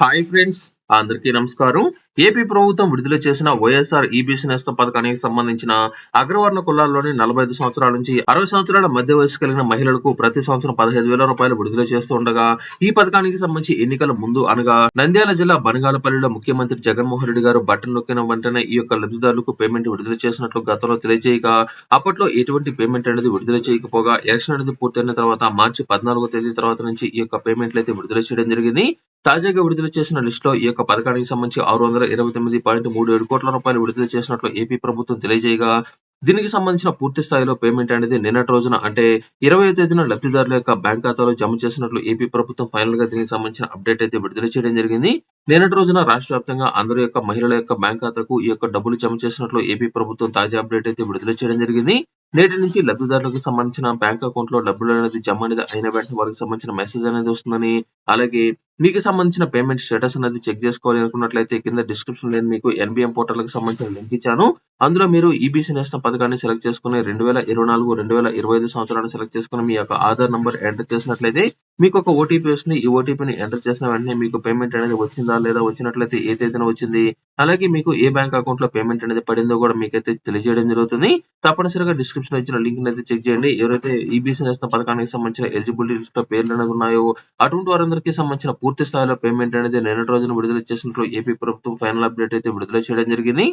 Hi friends, అందరికీ నమస్కారం. AP ప్రభుత్వం విడుదల చేసిన వైఎస్ఆర్ ఈబీసీ నేస్తం పథకానికి సంబంధించిన అగ్రవర్ణ కులాల్లోని నలభై ఐదు సంవత్సరాల నుంచి అరవై సంవత్సరాల మధ్య వయసు కలిగిన మహిళలకు ప్రతి సంవత్సరం పదహైదు వేల రూపాయలు విడుదల చేస్తుండగా ఈ పథకానికి సంబంధించి ఎన్నికల ముందు అనగా నంద్యాల జిల్లా బనగాలపల్లిలో ముఖ్యమంత్రి జగన్మోహన్ రెడ్డి గారు బటన్ నొక్కిన వెంటనే ఈ యొక్క లబ్ధిదారులకు పేమెంట్ విడుదల చేసినట్లు గతంలో తెలియజేయగా అప్పట్లో ఎటువంటి పేమెంట్ అనేది విడుదల చేయకపోగా ఎలక్షన్ అనేది పూర్తయిన తర్వాత మార్చి పద్నాలుగో తేదీ తర్వాత నుంచి ఈ యొక్క పేమెంట్లు అయితే విడుదల చేయడం జరిగింది. తాజాగా విడుదల చేసిన లిస్ట్లో ఈ యొక్క పథకానికి సంబంధించి ఆరు వందల ఇరవై తొమ్మిది పాయింట్ మూడు ఏడు కోట్ల రూపాయలు విడుదల చేసినట్లు ఏపీ ప్రభుత్వం తెలియజేయగా దీనికి సంబంధించిన పూర్తి స్థాయిలో పేమెంట్ అనేది నిన్నటి రోజున అంటే ఇరవై తేదీన లబ్ధిదారుల యొక్క బ్యాంక్ ఖాతాలో జమ చేసినట్లు ఏపీ ప్రభుత్వం ఫైనల్గా దీనికి సంబంధించిన అప్డేట్ అయితే విడుదల చేయడం జరిగింది. నిన్నటి రోజున రాష్ట్ర వ్యాప్తంగా అందరి యొక్క మహిళల యొక్క బ్యాంక్ ఖాతాకు ఈ యొక్క డబ్బులు జమ చేసినట్లు ఏపీ ప్రభుత్వం తాజా అప్డేట్ అయితే విడుదల చేయడం జరిగింది. నేటి నుంచి లబ్ధిదారులకు సంబంధించిన బ్యాంక్ అకౌంట్లో డబ్బులు అనేది జమ అనేది అయిన వెంటనే వారికి సంబంధించిన మెసేజ్ అనేది వస్తుందని అలాగే మీకు సంబంధించిన పేమెంట్ స్టేటస్ అనేది చెక్ చేసుకోవాలి అనుకున్నట్లయితే కింద డిస్క్రిప్షన్ నేను మీకు ఎన్బిఎం పోర్టల్కి సంబంధించిన లింక్ ఇచ్చాను. అందులో మీరు ఈబీసీ నేస్తం పథకాన్ని సెలెక్ట్ చేసుకుని రెండు వేల ఇరవై నాలుగు రెండు వేల ఇరవై ఐదు సంవత్సరాన్ని సెలెక్ట్ చేసుకుని మీ యొక్క ఆధార్ నంబర్ ఎంటర్ చేసినట్లయితే మీకు ఒక ఓటీపీ వస్తుంది. ఈ ఓటీపీని ఎంటర్ చేసిన వెంటనే మీకు పేమెంట్ అనేది వచ్చిందా లేదా వచ్చినట్లయితే ఏ తేదీన వచ్చింది అలాగే మీకు ఏ బ్యాంక్ అకౌంట్లో పేమెంట్ అనేది పడిందో కూడా మీకైతే తెలియజేయడం జరుగుతుంది. తప్పనిసరిగా డిస్క్రిప్షన్ ఇచ్చిన లింక్ అయితే చెక్ చేయండి. ఎవరైతే ఈబీసీ నేస్తం పథకానికి సంబంధించిన ఎలిజిబిలిటీ పేర్లు అనేది ఉన్నాయో అటువంటి వారందరికీ సంబంధించిన పూర్తి స్థాయిలో పేమెంట్ అనేది నిన్నటి రోజున విడుదల చేసినట్లు ఏపీ ప్రభుత్వం ఫైనల్ అప్డేట్ అయితే విడుదల చేయడం జరిగింది.